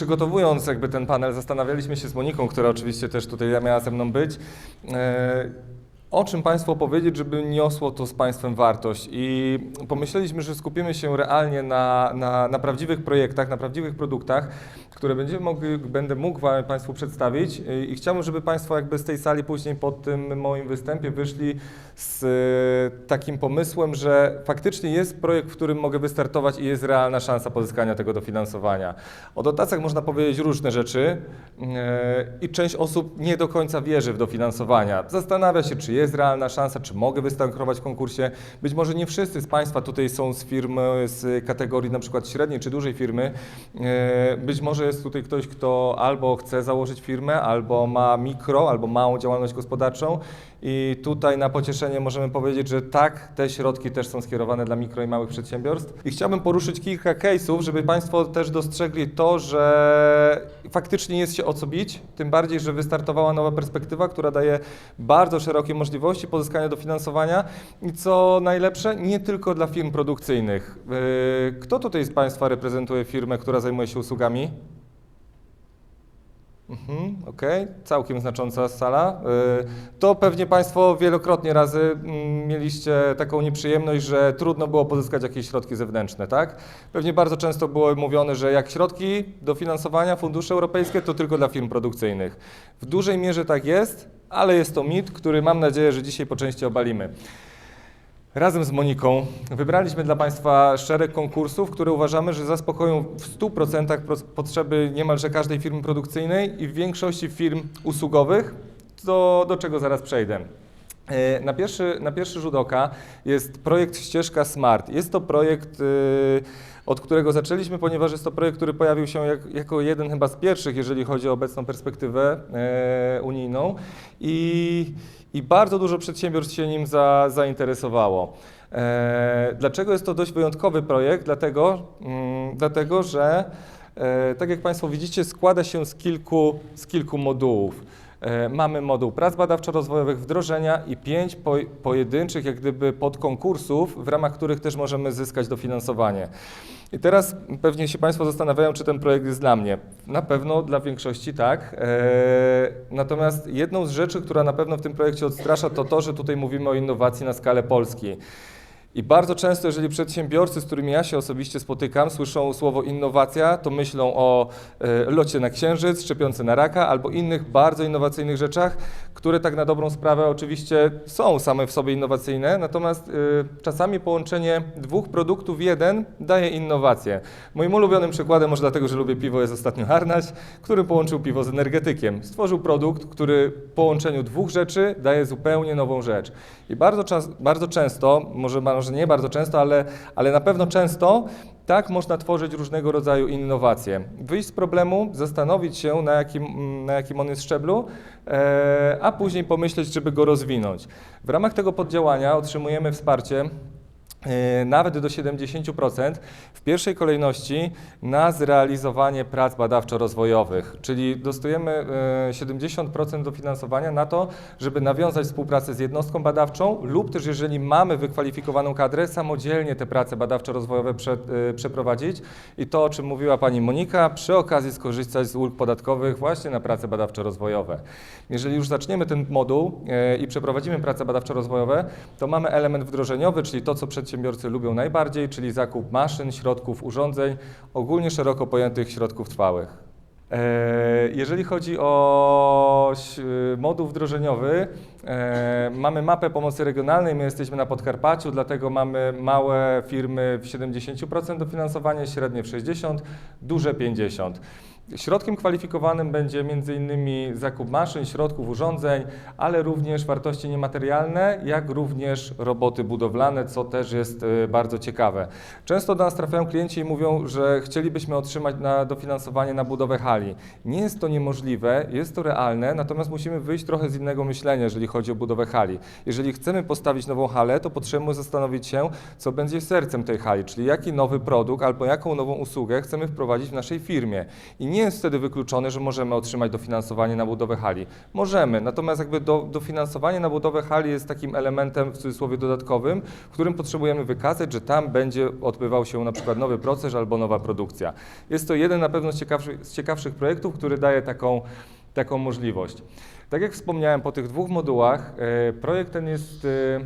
przygotowując jakby ten panel, zastanawialiśmy się z Moniką, która oczywiście też tutaj miała ze mną być, e, o czym Państwu opowiedzieć, żeby niosło to z Państwem wartość. I pomyśleliśmy, że skupimy się realnie na, na, na prawdziwych projektach, na prawdziwych produktach, które będziemy mogli, będę mógł Państwu przedstawić. I, I chciałbym, żeby Państwo jakby z tej sali później po tym moim występie wyszli z e, takim pomysłem, że faktycznie jest projekt, w którym mogę wystartować i jest realna szansa pozyskania tego dofinansowania. O dotacjach można powiedzieć różne rzeczy e, i część osób nie do końca wierzy w dofinansowania. Zastanawia się, czy jest realna szansa, czy mogę wystartować w konkursie. Być może nie wszyscy z Państwa tutaj są z firm e, z kategorii na przykład średniej czy dużej firmy. E, Być może jest tutaj ktoś, kto albo chce założyć firmę, albo ma mikro, albo małą działalność gospodarczą. I tutaj na pocieszenie możemy powiedzieć, że tak, te środki też są skierowane dla mikro i małych przedsiębiorstw. I chciałbym poruszyć kilka case'ów, żeby Państwo też dostrzegli to, że faktycznie jest się o co bić, tym bardziej, że wystartowała nowa perspektywa, która daje bardzo szerokie możliwości pozyskania dofinansowania i co najlepsze, nie tylko dla firm produkcyjnych. Yy, Kto tutaj z Państwa reprezentuje firmę, która zajmuje się usługami? Mhm, Okej, całkiem znacząca sala. Y, To pewnie Państwo wielokrotnie razy mm, mieliście taką nieprzyjemność, że trudno było pozyskać jakieś środki zewnętrzne, tak? Pewnie bardzo często było mówione, że jak środki dofinansowania, fundusze europejskie, to tylko dla firm produkcyjnych. W dużej mierze tak jest, ale jest to mit, który mam nadzieję, że dzisiaj po części obalimy. Razem z Moniką wybraliśmy dla Państwa szereg konkursów, które uważamy, że zaspokoją w 100% pros- potrzeby niemalże każdej firmy produkcyjnej i w większości firm usługowych, do, do czego zaraz przejdę. E, Na pierwszy, na pierwszy rzut oka jest projekt Ścieżka Smart. Jest to projekt, y, od którego zaczęliśmy, ponieważ jest to projekt, który pojawił się jak, jako jeden chyba z pierwszych, jeżeli chodzi o obecną perspektywę e, unijną i, i bardzo dużo przedsiębiorstw się nim za, zainteresowało. E, Dlaczego jest to dość wyjątkowy projekt? Dlatego, mm, dlatego że e, tak jak Państwo widzicie, składa się z kilku, z kilku modułów. E, Mamy moduł prac badawczo-rozwojowych, wdrożenia i pięć po, pojedynczych jak gdyby podkonkursów, w ramach których też możemy zyskać dofinansowanie. I teraz pewnie się Państwo zastanawiają, czy ten projekt jest dla mnie. Na pewno dla większości tak. E, natomiast jedną z rzeczy, która na pewno w tym projekcie odstrasza, to to, że tutaj mówimy o innowacji na skalę Polski. I bardzo często, jeżeli przedsiębiorcy, z którymi ja się osobiście spotykam, słyszą słowo innowacja, to myślą o e, locie na księżyc, szczepionce na raka albo innych bardzo innowacyjnych rzeczach, które tak na dobrą sprawę oczywiście są same w sobie innowacyjne, natomiast e, czasami połączenie dwóch produktów w jeden daje innowację. Moim ulubionym przykładem, może dlatego, że lubię piwo, jest ostatnio Harnaś, który połączył piwo z energetykiem. Stworzył produkt, który w połączeniu dwóch rzeczy daje zupełnie nową rzecz. I bardzo, czas, bardzo często, może, może nie bardzo często, ale, ale na pewno często, tak można tworzyć różnego rodzaju innowacje. Wyjść z problemu, zastanowić się, na jakim, na jakim on jest szczeblu, e, a później pomyśleć, żeby go rozwinąć. W ramach tego poddziałania otrzymujemy wsparcie nawet do 70% w pierwszej kolejności na zrealizowanie prac badawczo-rozwojowych, czyli dostajemy e, 70% dofinansowania na to, żeby nawiązać współpracę z jednostką badawczą lub też jeżeli mamy wykwalifikowaną kadrę, samodzielnie te prace badawczo-rozwojowe e, przeprowadzić i to, o czym mówiła Pani Monika, przy okazji skorzystać z ulg podatkowych właśnie na prace badawczo-rozwojowe. Jeżeli już zaczniemy ten moduł e, i przeprowadzimy prace badawczo-rozwojowe, to mamy element wdrożeniowy, czyli to, co przedsiębiorcy lubią najbardziej, czyli zakup maszyn, środków, urządzeń, ogólnie szeroko pojętych środków trwałych. E, Jeżeli chodzi o ś- moduł wdrożeniowy, e, mamy mapę pomocy regionalnej, my jesteśmy na Podkarpaciu, dlatego mamy małe firmy w 70% dofinansowanie, średnie w 60%, duże 50%. Środkiem kwalifikowanym będzie m.in. zakup maszyn, środków, urządzeń, ale również wartości niematerialne, jak również roboty budowlane, co też jest e, bardzo ciekawe. Często do nas trafiają klienci i mówią, że chcielibyśmy otrzymać na dofinansowanie na budowę hali. Nie jest to niemożliwe, jest to realne, natomiast musimy wyjść trochę z innego myślenia, jeżeli chodzi o budowę hali. Jeżeli chcemy postawić nową halę, to potrzebujemy zastanowić się, co będzie sercem tej hali, czyli jaki nowy produkt albo jaką nową usługę chcemy wprowadzić w naszej firmie. I nie jest wtedy wykluczone, że możemy otrzymać dofinansowanie na budowę hali. Możemy, natomiast jakby do, dofinansowanie na budowę hali jest takim elementem w cudzysłowie dodatkowym, w którym potrzebujemy wykazać, że tam będzie odbywał się na przykład nowy proces albo nowa produkcja. Jest to jeden na pewno z ciekawszych, z ciekawszych projektów, który daje taką, taką możliwość. Tak jak wspomniałem, po tych dwóch modułach e, projekt ten jest e,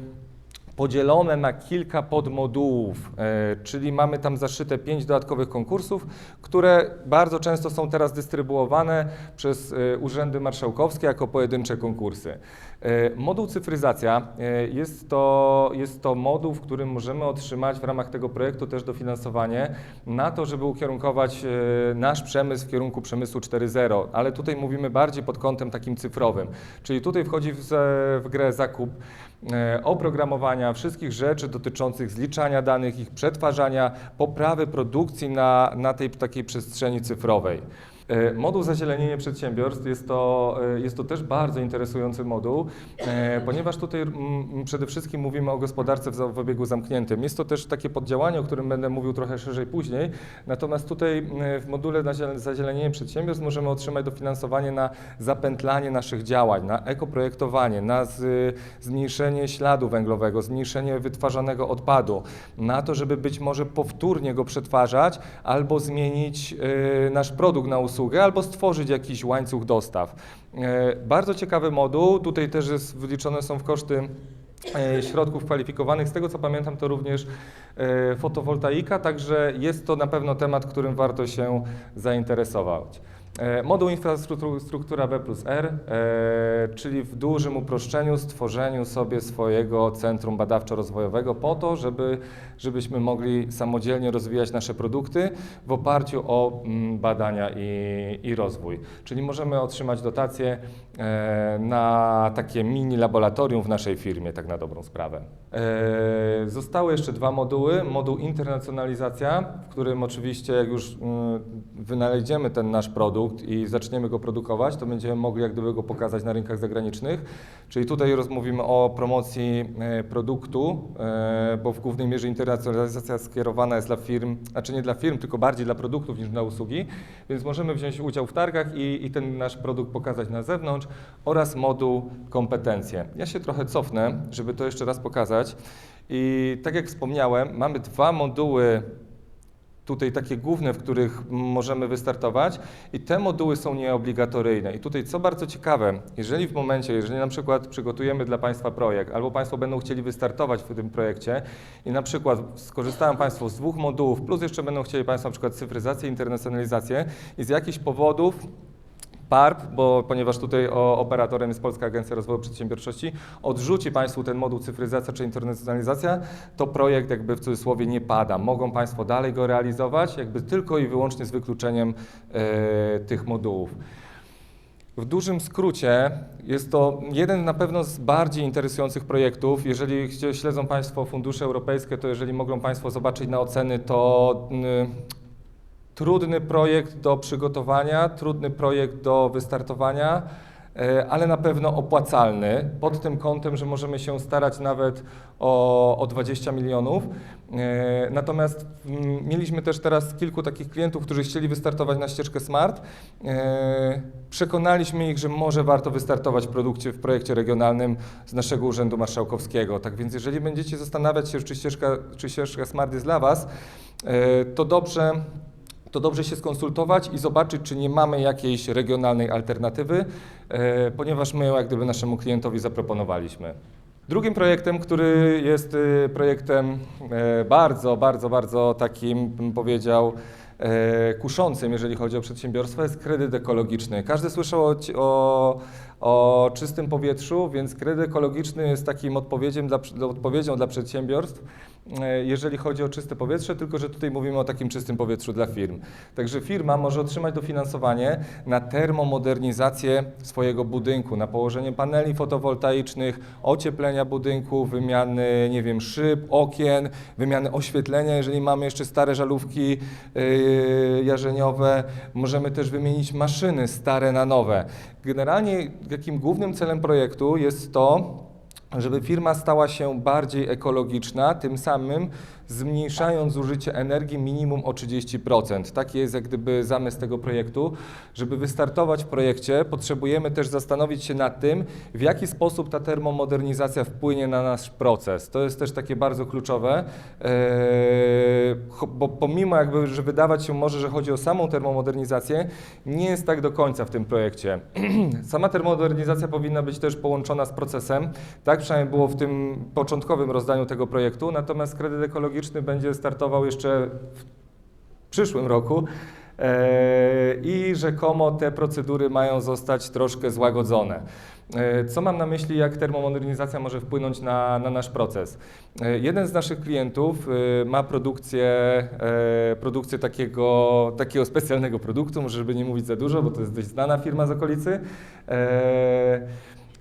podzielone na kilka podmodułów, e, czyli mamy tam zaszyte pięć dodatkowych konkursów, które bardzo często są teraz dystrybuowane przez e, urzędy marszałkowskie jako pojedyncze konkursy. E, Moduł cyfryzacja jest to, jest to moduł, w którym możemy otrzymać w ramach tego projektu też dofinansowanie na to, żeby ukierunkować nasz przemysł w kierunku przemysłu 4.0, ale tutaj mówimy bardziej pod kątem takim cyfrowym, czyli tutaj wchodzi w, w grę zakup oprogramowania, wszystkich rzeczy dotyczących zliczania danych, ich przetwarzania, poprawy produkcji na, na tej takiej przestrzeni cyfrowej. E, Moduł zazielenienie przedsiębiorstw jest to, e, jest to też bardzo interesujący moduł, e, ponieważ tutaj mm, przede wszystkim mówimy o gospodarce w obiegu zamkniętym. Jest to też takie poddziałanie, o którym będę mówił trochę szerzej później, natomiast tutaj mm, w module zazielenienie przedsiębiorstw możemy otrzymać dofinansowanie na zapętlanie naszych działań, na ekoprojektowanie, na zmniejszenie śladu węglowego, zmniejszenie wytwarzanego odpadu, na to, żeby być może powtórnie go przetwarzać albo zmienić nasz produkt na usługę, albo stworzyć jakiś łańcuch dostaw. E, Bardzo ciekawy moduł, tutaj też jest, wliczone są w koszty e, środków kwalifikowanych. Z tego co pamiętam, to również e, fotowoltaika, także jest to na pewno temat, którym warto się zainteresować. Moduł infrastruktura B plus R, czyli w dużym uproszczeniu stworzeniu sobie swojego centrum badawczo-rozwojowego po to, żeby, żebyśmy mogli samodzielnie rozwijać nasze produkty w oparciu o mm, badania i, i rozwój. Czyli możemy otrzymać dotacje e, na takie mini laboratorium w naszej firmie, tak na dobrą sprawę. E, Zostały jeszcze dwa moduły. Moduł internacjonalizacja, w którym oczywiście jak już mm, wynaleźliemy ten nasz produkt i zaczniemy go produkować, to będziemy mogli jak gdyby go pokazać na rynkach zagranicznych. Czyli tutaj rozmówimy o promocji e, produktu, bo w głównej mierze internacjonalizacja skierowana jest dla firm, znaczy nie dla firm, tylko bardziej dla produktów niż dla usługi, więc możemy wziąć udział w targach i, i ten nasz produkt pokazać na zewnątrz oraz moduł kompetencje. Ja się trochę cofnę, żeby to jeszcze raz pokazać. I tak jak wspomniałem, mamy dwa moduły tutaj takie główne, w których możemy wystartować i te moduły są nieobligatoryjne. I tutaj co bardzo ciekawe, jeżeli w momencie, jeżeli na przykład przygotujemy dla Państwa projekt, albo Państwo będą chcieli wystartować w tym projekcie i na przykład skorzystają Państwo z dwóch modułów, plus jeszcze będą chcieli Państwo na przykład cyfryzację, internacjonalizację i z jakichś powodów PARP, bo ponieważ tutaj o, operatorem jest Polska Agencja Rozwoju Przedsiębiorczości, odrzuci Państwu ten moduł cyfryzacja czy internacjonalizacja, to projekt jakby w cudzysłowie nie pada. Mogą Państwo dalej go realizować, jakby tylko i wyłącznie z wykluczeniem e, tych modułów. W dużym skrócie jest to jeden na pewno z bardziej interesujących projektów. Jeżeli śledzą Państwo fundusze europejskie, to jeżeli mogą Państwo zobaczyć na oceny, to trudny projekt do przygotowania, trudny projekt do wystartowania, e, ale na pewno opłacalny pod tym kątem, że możemy się starać nawet o, o 20 milionów. E, Natomiast mm, mieliśmy też teraz kilku takich klientów, którzy chcieli wystartować na ścieżkę Smart. E, Przekonaliśmy ich, że może warto wystartować w produkcie, w projekcie regionalnym z naszego Urzędu Marszałkowskiego. Tak więc jeżeli będziecie zastanawiać się, czy ścieżka, czy ścieżka Smart jest dla Was, to dobrze to dobrze się skonsultować i zobaczyć, czy nie mamy jakiejś regionalnej alternatywy, e, ponieważ my ją jak gdyby naszemu klientowi zaproponowaliśmy. Drugim projektem, który jest e, projektem e, bardzo, bardzo, bardzo takim, bym powiedział, e, kuszącym, jeżeli chodzi o przedsiębiorstwo, jest kredyt ekologiczny. Każdy słyszał o, o, o czystym powietrzu, więc kredyt ekologiczny jest takim odpowiedzią dla, odpowiedzią dla przedsiębiorstw, jeżeli chodzi o czyste powietrze, tylko że tutaj mówimy o takim czystym powietrzu dla firm. Także firma może otrzymać dofinansowanie na termomodernizację swojego budynku, na położenie paneli fotowoltaicznych, ocieplenia budynku, wymiany, nie wiem, szyb, okien, wymiany oświetlenia, jeżeli mamy jeszcze stare żalówki yy, jarzeniowe. Możemy też wymienić maszyny stare na nowe. Generalnie takim głównym celem projektu jest to, żeby firma stała się bardziej ekologiczna, tym samym zmniejszając zużycie energii minimum o 30%. Taki jest jak gdyby zamysł tego projektu. Żeby wystartować w projekcie, potrzebujemy też zastanowić się nad tym, w jaki sposób ta termomodernizacja wpłynie na nasz proces. To jest też takie bardzo kluczowe, cho- bo pomimo jakby, że wydawać się może, że chodzi o samą termomodernizację, nie jest tak do końca w tym projekcie. Sama termomodernizacja powinna być też połączona z procesem. Tak przynajmniej było w tym początkowym rozdaniu tego projektu, natomiast kredyt ekologiczny będzie startował jeszcze w przyszłym roku. e, I rzekomo te procedury mają zostać troszkę złagodzone. E, Co mam na myśli, jak termomodernizacja może wpłynąć na, na nasz proces? E, Jeden z naszych klientów ma produkcję, produkcję takiego, takiego specjalnego produktu, może żeby nie mówić za dużo, bo to jest dość znana firma z okolicy.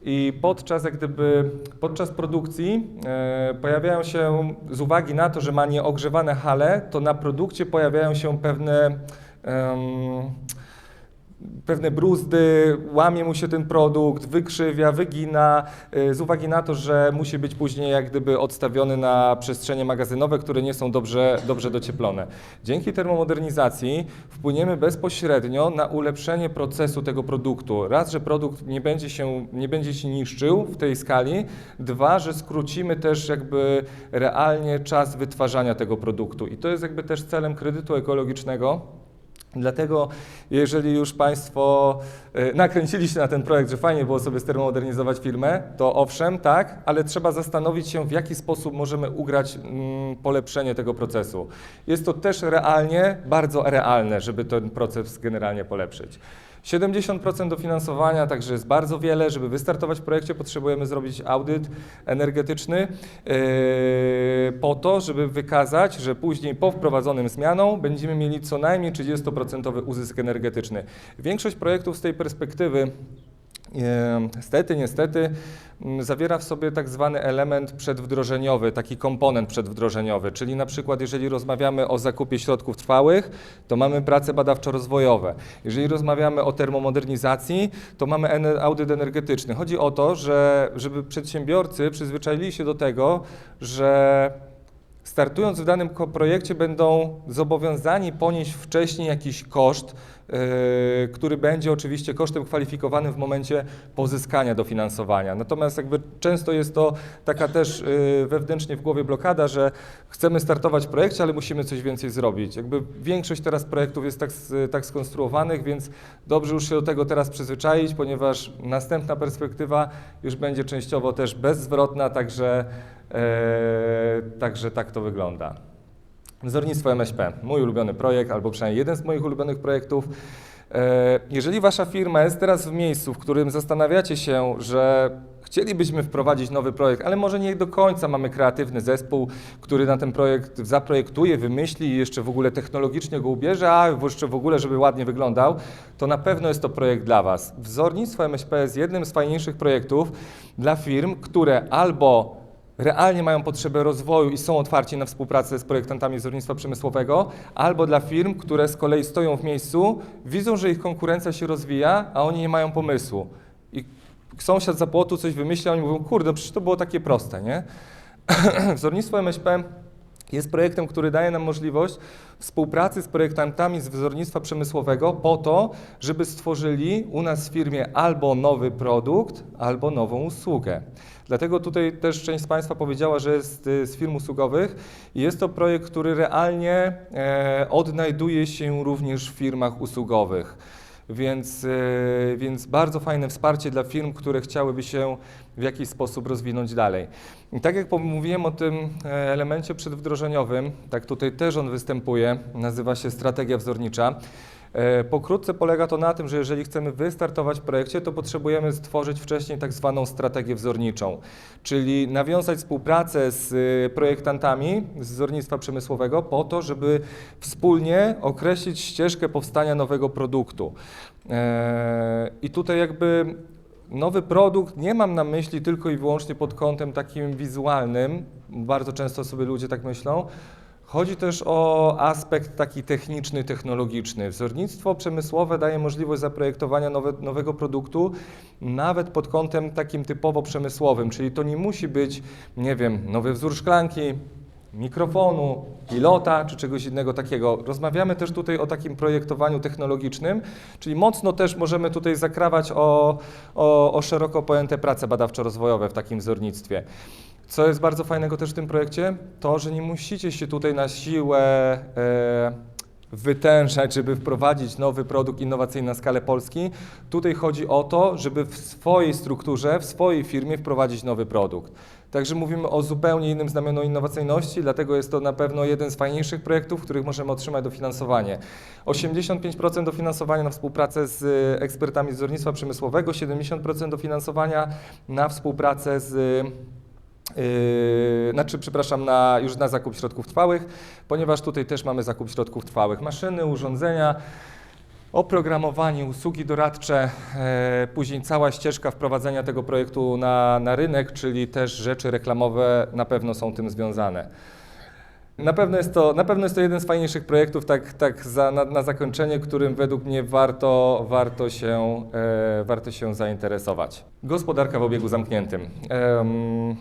I podczas, jak gdyby, podczas produkcji e, pojawiają się, z uwagi na to, że ma nieogrzewane hale, to na produkcie pojawiają się pewne, pewne bruzdy, łamie mu się ten produkt, wykrzywia, wygina, e, z uwagi na to, że musi być później jak gdyby odstawiony na przestrzenie magazynowe, które nie są dobrze, dobrze docieplone. Dzięki termomodernizacji wpłyniemy bezpośrednio na ulepszenie procesu tego produktu. Raz, że produkt nie będzie się, nie będzie się niszczył w tej skali, dwa, że skrócimy też jakby realnie czas wytwarzania tego produktu. I to jest jakby też celem kredytu ekologicznego. Dlatego, jeżeli już Państwo e, nakręcili się na ten projekt, że fajnie było sobie stermodernizować firmę, to owszem, tak, ale trzeba zastanowić się, w jaki sposób możemy ugrać mm, polepszenie tego procesu. Jest to też realnie, bardzo realne, żeby ten proces generalnie polepszyć. 70% dofinansowania, także jest bardzo wiele. Żeby wystartować w projekcie, potrzebujemy zrobić audyt energetyczny yy, po to, żeby wykazać, że później po wprowadzonym zmianom będziemy mieli co najmniej 30% uzysk energetyczny. Większość projektów z tej perspektywy E, Niestety, niestety m, zawiera w sobie tak zwany element przedwdrożeniowy, taki komponent przedwdrożeniowy, czyli na przykład jeżeli rozmawiamy o zakupie środków trwałych, to mamy prace badawczo-rozwojowe. Jeżeli rozmawiamy o termomodernizacji, to mamy audyt energetyczny. Chodzi o to, że żeby przedsiębiorcy przyzwyczaili się do tego, że startując w danym projekcie będą zobowiązani ponieść wcześniej jakiś koszt, który będzie oczywiście kosztem kwalifikowanym w momencie pozyskania dofinansowania. Natomiast jakby często jest to taka też yy, wewnętrznie w głowie blokada, że chcemy startować w projekcie, ale musimy coś więcej zrobić. Jakby większość teraz projektów jest tak, tak skonstruowanych, więc dobrze już się do tego teraz przyzwyczaić, ponieważ następna perspektywa już będzie częściowo też bezzwrotna, także Eee, także tak to wygląda. Wzornictwo MŚP, mój ulubiony projekt, albo przynajmniej jeden z moich ulubionych projektów. Eee, jeżeli wasza firma jest teraz w miejscu, w którym zastanawiacie się, że chcielibyśmy wprowadzić nowy projekt, ale może nie do końca mamy kreatywny zespół, który na ten projekt zaprojektuje, wymyśli i jeszcze w ogóle technologicznie go ubierze, a jeszcze w ogóle, żeby ładnie wyglądał, to na pewno jest to projekt dla was. Wzornictwo MŚP jest jednym z fajniejszych projektów dla firm, które albo realnie mają potrzebę rozwoju i są otwarci na współpracę z projektantami wzornictwa przemysłowego, albo dla firm, które z kolei stoją w miejscu, widzą, że ich konkurencja się rozwija, a oni nie mają pomysłu. I sąsiad za płotu coś wymyśla, oni mówią, kurde, przecież to było takie proste, nie? Wzornictwo MŚP jest projektem, który daje nam możliwość współpracy z projektantami z wzornictwa przemysłowego po to, żeby stworzyli u nas w firmie albo nowy produkt, albo nową usługę. Dlatego tutaj też część z Państwa powiedziała, że jest y, z firm usługowych i jest to projekt, który realnie e, odnajduje się również w firmach usługowych. Więc, e, więc bardzo fajne wsparcie dla firm, które chciałyby się w jakiś sposób rozwinąć dalej. I tak jak mówiłem o tym e, elemencie przedwdrożeniowym, tak tutaj też on występuje, nazywa się strategia wzornicza. E, Pokrótce polega to na tym, że jeżeli chcemy wystartować w projekcie, to potrzebujemy stworzyć wcześniej tak zwaną strategię wzorniczą, czyli nawiązać współpracę z e, projektantami z wzornictwa przemysłowego po to, żeby wspólnie określić ścieżkę powstania nowego produktu. E, I tutaj jakby nowy produkt nie mam na myśli tylko i wyłącznie pod kątem takim wizualnym, bardzo często sobie ludzie tak myślą, Chodzi też o aspekt taki techniczny, technologiczny. Wzornictwo przemysłowe daje możliwość zaprojektowania nowe, nowego produktu, nawet pod kątem takim typowo przemysłowym, czyli to nie musi być, nie wiem, nowy wzór szklanki, mikrofonu, pilota czy czegoś innego takiego. Rozmawiamy też tutaj o takim projektowaniu technologicznym, czyli mocno też możemy tutaj zakrawać o, o, o szeroko pojęte prace badawczo-rozwojowe w takim wzornictwie. Co jest bardzo fajnego też w tym projekcie, to, że nie musicie się tutaj na siłę e, wytężać, żeby wprowadzić nowy produkt innowacyjny na skalę Polski. Tutaj chodzi o to, żeby w swojej strukturze, w swojej firmie wprowadzić nowy produkt. Także mówimy o zupełnie innym znamieniu innowacyjności, dlatego jest to na pewno jeden z fajniejszych projektów, w których możemy otrzymać dofinansowanie. 85% dofinansowania na współpracę z ekspertami z wzornictwa przemysłowego, 70% dofinansowania na współpracę z Yy, znaczy, przepraszam, na, już na zakup środków trwałych, ponieważ tutaj też mamy zakup środków trwałych. Maszyny, urządzenia, oprogramowanie, usługi doradcze, e, później cała ścieżka wprowadzenia tego projektu na, na rynek, czyli też rzeczy reklamowe na pewno są tym związane. Na pewno jest to, na pewno jest to jeden z fajniejszych projektów, tak, tak za, na, na zakończenie, którym według mnie warto, warto, się, e, warto się zainteresować. Gospodarka w obiegu zamkniętym. Em,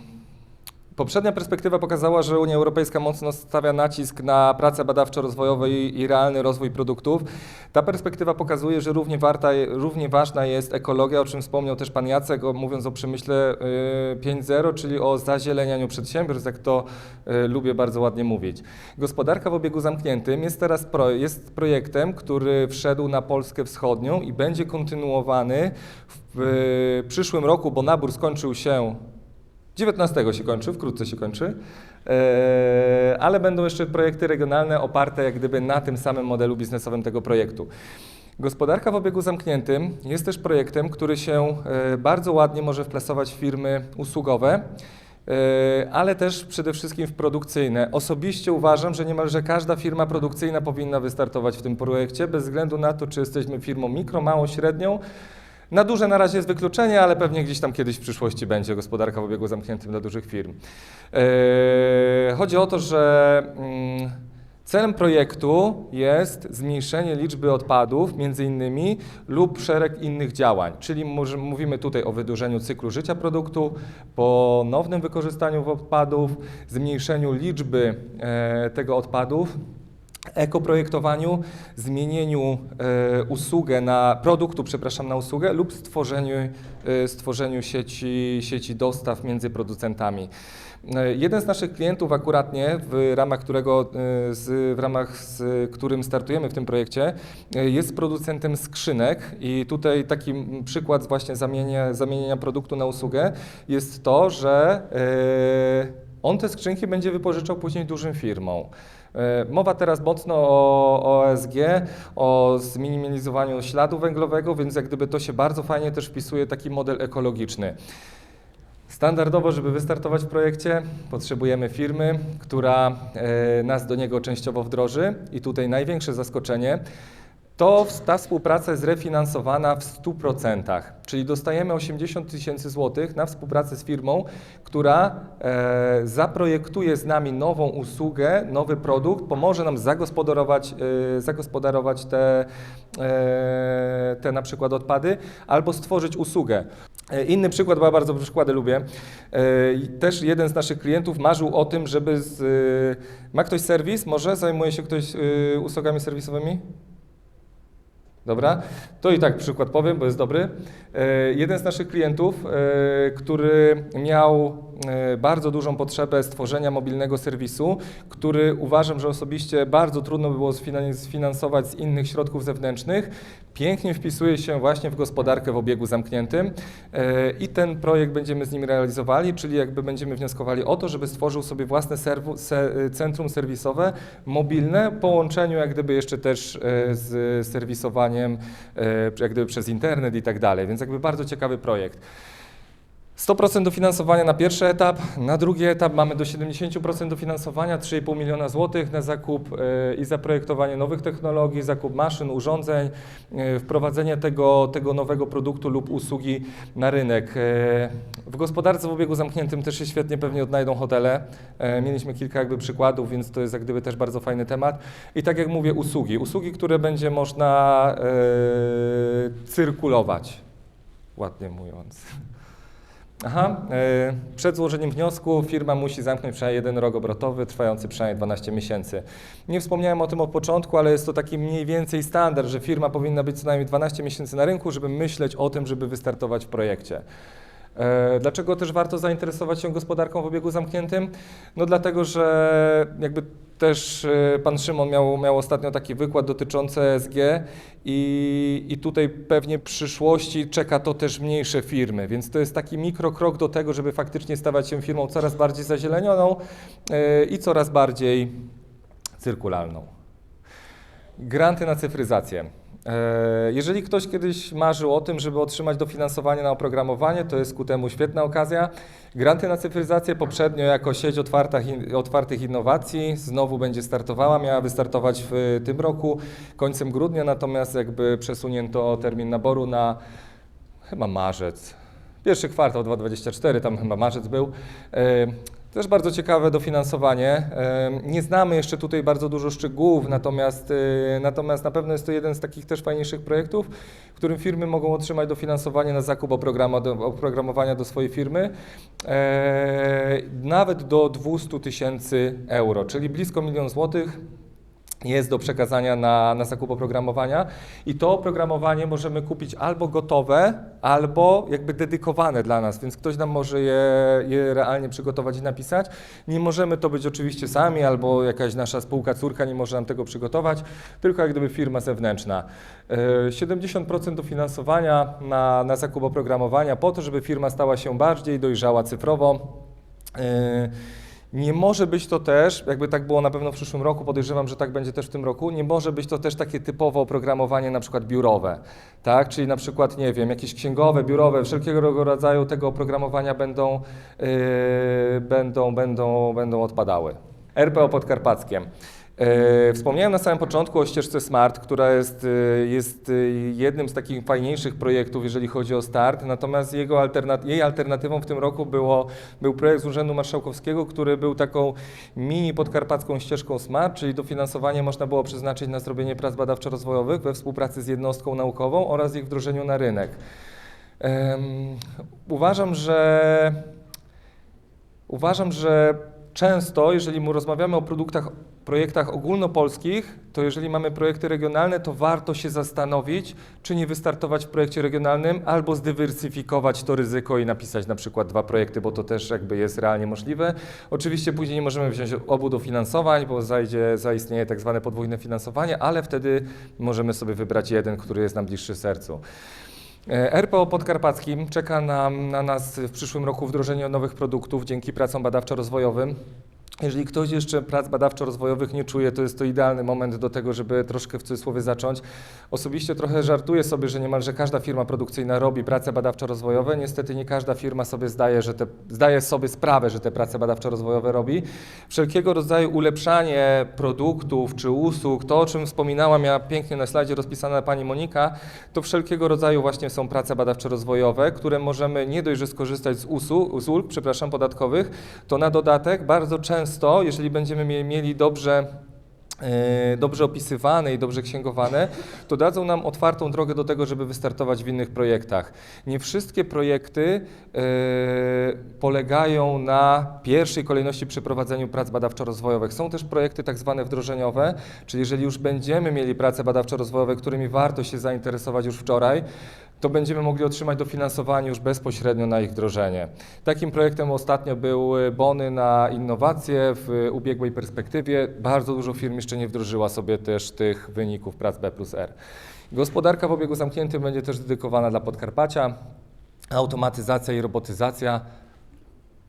Poprzednia perspektywa pokazała, że Unia Europejska mocno stawia nacisk na pracę badawczo-rozwojową i, i realny rozwój produktów. Ta perspektywa pokazuje, że równie, warta, równie ważna jest ekologia, o czym wspomniał też Pan Jacek, mówiąc o przemyśle y, 5.0, czyli o zazielenianiu przedsiębiorstw, jak to y, lubię bardzo ładnie mówić. Gospodarka w obiegu zamkniętym jest teraz pro, jest projektem, który wszedł na Polskę Wschodnią i będzie kontynuowany w y, przyszłym roku, bo nabór skończył się 19 się kończy, wkrótce się kończy, e, ale będą jeszcze projekty regionalne oparte jak gdyby na tym samym modelu biznesowym tego projektu. Gospodarka w obiegu zamkniętym jest też projektem, który się e, bardzo ładnie może wplasować w firmy usługowe, e, ale też przede wszystkim w produkcyjne. Osobiście uważam, że niemalże każda firma produkcyjna powinna wystartować w tym projekcie, bez względu na to, czy jesteśmy firmą mikro, małą, średnią, na duże na razie jest wykluczenie, ale pewnie gdzieś tam kiedyś w przyszłości będzie gospodarka w obiegu zamkniętym dla dużych firm. Eee, chodzi o to, że mm, celem projektu jest zmniejszenie liczby odpadów, między innymi, lub szereg innych działań. Czyli mówimy tutaj o wydłużeniu cyklu życia produktu, ponownym wykorzystaniu odpadów, zmniejszeniu liczby e, tego odpadów ekoprojektowaniu, zmienieniu e, usługę na produktu, przepraszam, na usługę lub stworzeniu, e, stworzeniu sieci, sieci dostaw między producentami. E, jeden z naszych klientów akuratnie, w ramach którego, z, w ramach z którym startujemy w tym projekcie, jest producentem skrzynek i tutaj taki przykład właśnie zamienia, zamienienia produktu na usługę jest to, że on te skrzynki będzie wypożyczał później dużym firmom. E, Mowa teraz mocno o, OSG, o zminimalizowaniu śladu węglowego, więc jak gdyby to się bardzo fajnie też wpisuje taki model ekologiczny. Standardowo, żeby wystartować w projekcie, potrzebujemy firmy, która e, nas do niego częściowo wdroży i tutaj największe zaskoczenie to ta współpraca jest refinansowana w 100%, czyli dostajemy 80 tysięcy złotych na współpracę z firmą, która e, zaprojektuje z nami nową usługę, nowy produkt, pomoże nam zagospodarować, e, zagospodarować te, e, te na przykład odpady, albo stworzyć usługę. E, Inny przykład, bo ja bardzo przykłady lubię. E, Też jeden z naszych klientów marzył o tym, żeby z, e, ma ktoś serwis, może zajmuje się ktoś usługami serwisowymi? Dobra, to i tak przykład powiem, bo jest dobry. E, jeden z naszych klientów, e, który miał bardzo dużą potrzebę stworzenia mobilnego serwisu, który uważam, że osobiście bardzo trudno by było sfinan- sfinansować z innych środków zewnętrznych, pięknie wpisuje się właśnie w gospodarkę w obiegu zamkniętym e, i ten projekt będziemy z nim realizowali, czyli jakby będziemy wnioskowali o to, żeby stworzył sobie własne se, centrum serwisowe mobilne, połączeniu jak gdyby jeszcze też e, z serwisowaniem e, jak gdyby przez internet i tak dalej, więc jakby bardzo ciekawy projekt. 100% dofinansowania na pierwszy etap, na drugi etap mamy do 70% dofinansowania, 3,5 miliona złotych na zakup e, i zaprojektowanie nowych technologii, zakup maszyn, urządzeń, e, wprowadzenie tego, tego nowego produktu lub usługi na rynek. E, W gospodarce w obiegu zamkniętym też się świetnie pewnie odnajdą hotele. Mieliśmy kilka jakby przykładów, więc to jest jak gdyby też bardzo fajny temat. I tak jak mówię, usługi. Usługi, które będzie można cyrkulować, ładnie mówiąc. Aha, e, przed złożeniem wniosku firma musi zamknąć przynajmniej jeden rok obrotowy trwający przynajmniej 12 miesięcy. Nie wspomniałem o tym od początku, ale jest to taki mniej więcej standard, że firma powinna być co najmniej 12 miesięcy na rynku, żeby myśleć o tym, żeby wystartować w projekcie. E, Dlaczego też warto zainteresować się gospodarką w obiegu zamkniętym? No dlatego, że jakby też e, pan Szymon miał, miał ostatnio taki wykład dotyczący ESG i, i tutaj pewnie przyszłości czeka to też mniejsze firmy, więc to jest taki mikrokrok do tego, żeby faktycznie stawać się firmą coraz bardziej zazielenioną e, i coraz bardziej cyrkularną. Granty na cyfryzację. E, Jeżeli ktoś kiedyś marzył o tym, żeby otrzymać dofinansowanie na oprogramowanie, to jest ku temu świetna okazja. Granty na cyfryzację poprzednio jako sieć otwartych innowacji znowu będzie startowała, miała wystartować w tym roku końcem grudnia, natomiast jakby przesunięto termin naboru na chyba marzec. Pierwszy kwartał 2024, tam chyba marzec był. Też bardzo ciekawe dofinansowanie. Nie znamy jeszcze tutaj bardzo dużo szczegółów, natomiast, e, natomiast na pewno jest to jeden z takich też fajniejszych projektów, w którym firmy mogą otrzymać dofinansowanie na zakup oprogramowania do swojej firmy e, nawet do 200 tysięcy euro, czyli blisko milion złotych jest do przekazania na, na zakup oprogramowania i to oprogramowanie możemy kupić albo gotowe, albo jakby dedykowane dla nas, więc ktoś nam może je, je realnie przygotować i napisać. Nie możemy to być oczywiście sami, albo jakaś nasza spółka córka nie może nam tego przygotować, tylko jak gdyby firma zewnętrzna. E, 70% dofinansowania na, na zakup oprogramowania po to, żeby firma stała się bardziej dojrzała cyfrowo. Nie może być to też, jakby tak było na pewno w przyszłym roku, podejrzewam, że tak będzie też w tym roku, nie może być to też takie typowe oprogramowanie na przykład biurowe, tak? Czyli na przykład, nie wiem, jakieś księgowe, biurowe, wszelkiego rodzaju tego oprogramowania będą, yy, będą, będą, będą odpadały. RPO Podkarpackie. E, Wspomniałem na samym początku o ścieżce Smart, która jest, e, jest e, jednym z takich fajniejszych projektów, jeżeli chodzi o start, natomiast jego alternat jej alternatywą w tym roku było, był projekt z Urzędu Marszałkowskiego, który był taką mini podkarpacką ścieżką Smart, czyli dofinansowanie można było przeznaczyć na zrobienie prac badawczo-rozwojowych we współpracy z jednostką naukową oraz ich wdrożeniu na rynek. Em, uważam, że Uważam, że często, jeżeli mu rozmawiamy o produktach, projektach ogólnopolskich, to jeżeli mamy projekty regionalne, to warto się zastanowić, czy nie wystartować w projekcie regionalnym, albo zdywersyfikować to ryzyko i napisać na przykład dwa projekty, bo to też jakby jest realnie możliwe. Oczywiście później nie możemy wziąć obu dofinansowań, bo zajdzie, zaistnieje tak zwane podwójne finansowanie, ale wtedy możemy sobie wybrać jeden, który jest nam bliższy sercu. E, RPO Podkarpackim czeka na nas w przyszłym roku wdrożenie nowych produktów dzięki pracom badawczo-rozwojowym. Jeżeli ktoś jeszcze prac badawczo-rozwojowych nie czuje, to jest to idealny moment do tego, żeby troszkę w cudzysłowie zacząć. Osobiście trochę żartuję sobie, że niemalże każda firma produkcyjna robi prace badawczo-rozwojowe. Niestety nie każda firma sobie zdaje, że te, zdaje sobie sprawę, że te prace badawczo-rozwojowe robi. Wszelkiego rodzaju ulepszanie produktów czy usług, to o czym wspominała, miała pięknie na slajdzie rozpisana pani Monika, to wszelkiego rodzaju właśnie są prace badawczo-rozwojowe, które możemy nie dość, że skorzystać z usług, z ulg, przepraszam, podatkowych, to na dodatek bardzo często, jeżeli będziemy mie- mieli dobrze e, dobrze opisywane i dobrze księgowane, to dadzą nam otwartą drogę do tego, żeby wystartować w innych projektach. Nie wszystkie projekty e, polegają na pierwszej kolejności przeprowadzeniu prac badawczo-rozwojowych. Są też projekty tak zwane wdrożeniowe, czyli jeżeli już będziemy mieli prace badawczo-rozwojowe, którymi warto się zainteresować już wczoraj, to będziemy mogli otrzymać dofinansowanie już bezpośrednio na ich wdrożenie. Takim projektem ostatnio były bony na innowacje w ubiegłej perspektywie. Bardzo dużo firm jeszcze nie wdrożyła sobie też tych wyników prac B plus R. Gospodarka w obiegu zamkniętym będzie też dedykowana dla Podkarpacia. Automatyzacja i robotyzacja.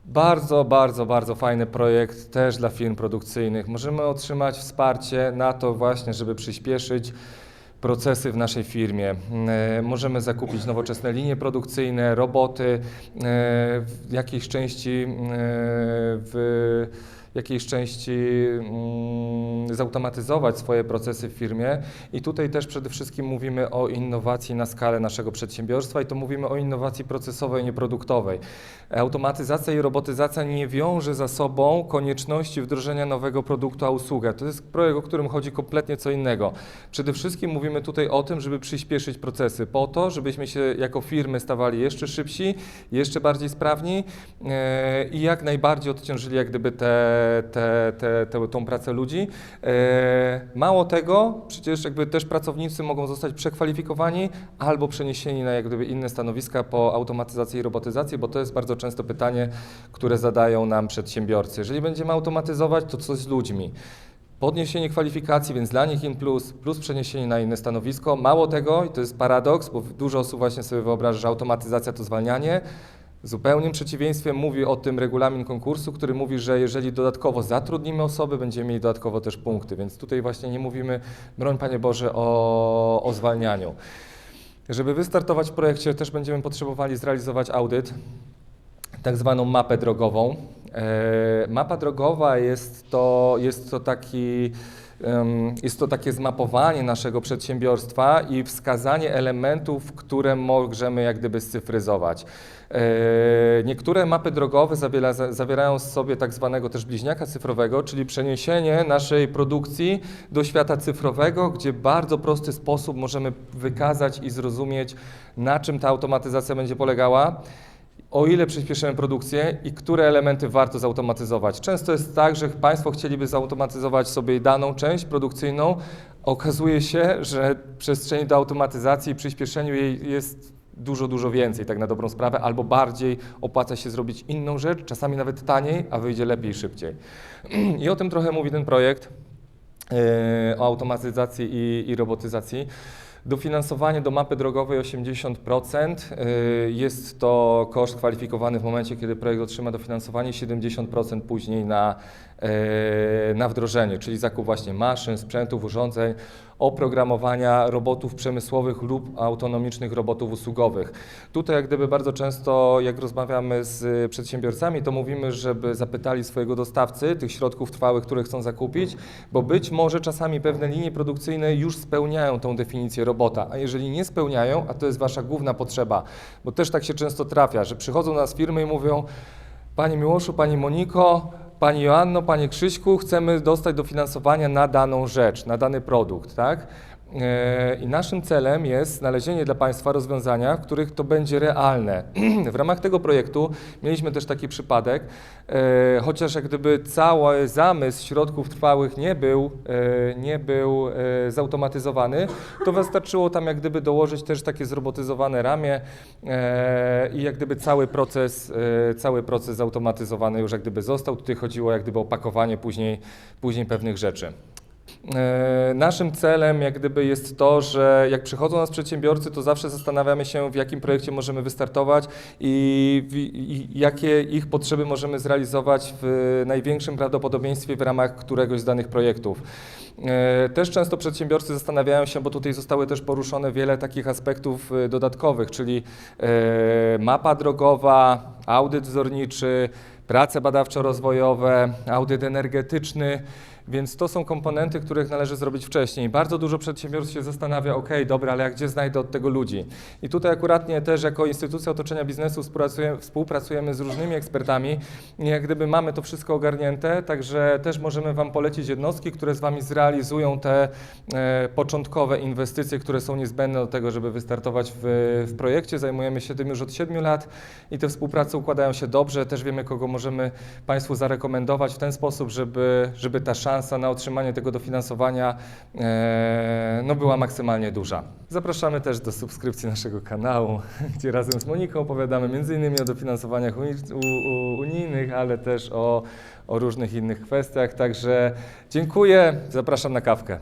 Bardzo, bardzo, bardzo fajny projekt też dla firm produkcyjnych. Możemy otrzymać wsparcie na to właśnie, żeby przyspieszyć procesy w naszej firmie. E, Możemy zakupić nowoczesne linie produkcyjne, roboty, e, w jakiejś części e, w jakiejś części mm, zautomatyzować swoje procesy w firmie. I tutaj też przede wszystkim mówimy o innowacji na skalę naszego przedsiębiorstwa i to mówimy o innowacji procesowej, nie produktowej. Automatyzacja i robotyzacja nie wiąże za sobą konieczności wdrożenia nowego produktu, a usługę. To jest projekt, o którym chodzi kompletnie co innego. Przede wszystkim mówimy tutaj o tym, żeby przyspieszyć procesy po to, żebyśmy się jako firmy stawali jeszcze szybsi, jeszcze bardziej sprawni e, i jak najbardziej odciążyli jak gdyby te, te, te, te, tą pracę ludzi. E, mało tego, przecież jakby też pracownicy mogą zostać przekwalifikowani albo przeniesieni na jak gdyby inne stanowiska po automatyzacji i robotyzacji, bo to jest bardzo często pytanie, które zadają nam przedsiębiorcy. Jeżeli będziemy automatyzować, to co z ludźmi? Podniesienie kwalifikacji, więc dla nich in plus, plus przeniesienie na inne stanowisko. Mało tego, i to jest paradoks, bo dużo osób właśnie sobie wyobraża, że automatyzacja to zwalnianie. Zupełnym przeciwieństwie mówi o tym regulamin konkursu, który mówi, że jeżeli dodatkowo zatrudnimy osoby, będziemy mieli dodatkowo też punkty. Więc tutaj właśnie nie mówimy, broń Panie Boże, o, o zwalnianiu. Żeby wystartować w projekcie, też będziemy potrzebowali zrealizować audyt, tak zwaną mapę drogową. E, Mapa drogowa jest to, jest to taki. Jest to takie zmapowanie naszego przedsiębiorstwa i wskazanie elementów, które możemy jak gdyby scyfryzować. E, Niektóre mapy drogowe zawiera, zawierają w sobie tak zwanego też bliźniaka cyfrowego, czyli przeniesienie naszej produkcji do świata cyfrowego, gdzie w bardzo prosty sposób możemy wykazać i zrozumieć, na czym ta automatyzacja będzie polegała o ile przyspieszymy produkcję i które elementy warto zautomatyzować. Często jest tak, że Państwo chcieliby zautomatyzować sobie daną część produkcyjną. Okazuje się, że przestrzeni do automatyzacji i przyspieszeniu jej jest dużo, dużo więcej, tak na dobrą sprawę, albo bardziej opłaca się zrobić inną rzecz, czasami nawet taniej, a wyjdzie lepiej szybciej. I o tym trochę mówi ten projekt e, o automatyzacji i, i robotyzacji. Dofinansowanie do mapy drogowej 80%. y, Jest to koszt kwalifikowany w momencie, kiedy projekt otrzyma dofinansowanie, 70% później na, y, na wdrożenie, czyli zakup właśnie maszyn, sprzętów, urządzeń, oprogramowania robotów przemysłowych lub autonomicznych robotów usługowych. Tutaj jak gdyby bardzo często, jak rozmawiamy z przedsiębiorcami, to mówimy, żeby zapytali swojego dostawcy tych środków trwałych, które chcą zakupić, bo być może czasami pewne linie produkcyjne już spełniają tą definicję robota, a jeżeli nie spełniają, a to jest wasza główna potrzeba, bo też tak się często trafia, że przychodzą do nas firmy i mówią, Panie Miłoszu, Pani Moniko, Pani Joanno, Panie Krzyśku, chcemy dostać dofinansowania na daną rzecz, na dany produkt, tak? E, I naszym celem jest znalezienie dla Państwa rozwiązania, w których to będzie realne. W ramach tego projektu mieliśmy też taki przypadek, e, chociaż jak gdyby cały zamysł środków trwałych nie był, e, nie był zautomatyzowany, to wystarczyło tam jak gdyby dołożyć też takie zrobotyzowane ramię i jak gdyby cały proces, cały proces zautomatyzowany już jak gdyby został. Tutaj chodziło jak gdyby o pakowanie później, później pewnych rzeczy. E, Naszym celem jak gdyby jest to, że jak przychodzą nas przedsiębiorcy, to zawsze zastanawiamy się, w jakim projekcie możemy wystartować i, i jakie ich potrzeby możemy zrealizować w największym prawdopodobieństwie w ramach któregoś z danych projektów. E, Też często przedsiębiorcy zastanawiają się, bo tutaj zostały też poruszone wiele takich aspektów e, dodatkowych, czyli mapa drogowa, audyt wzorniczy, prace badawczo-rozwojowe, audyt energetyczny. Więc to są komponenty, których należy zrobić wcześniej. Bardzo dużo przedsiębiorstw się zastanawia, ok, dobra, ale jak gdzie znajdę od tego ludzi? I tutaj akuratnie też jako instytucja otoczenia biznesu współpracujemy, współpracujemy z różnymi ekspertami i jak gdyby mamy to wszystko ogarnięte, także też możemy Wam polecić jednostki, które z Wami zrealizują te e, początkowe inwestycje, które są niezbędne do tego, żeby wystartować w, w projekcie. Zajmujemy się tym już od 7 lat i te współprace układają się dobrze. Też wiemy, kogo możemy Państwu zarekomendować w ten sposób, żeby, żeby ta szansa na otrzymanie tego dofinansowania e, no, była maksymalnie duża. Zapraszamy też do subskrypcji naszego kanału, gdzie razem z Moniką opowiadamy m.in. o dofinansowaniach unijnych, ale też o, o różnych innych kwestiach. Także dziękuję, zapraszam na kawkę.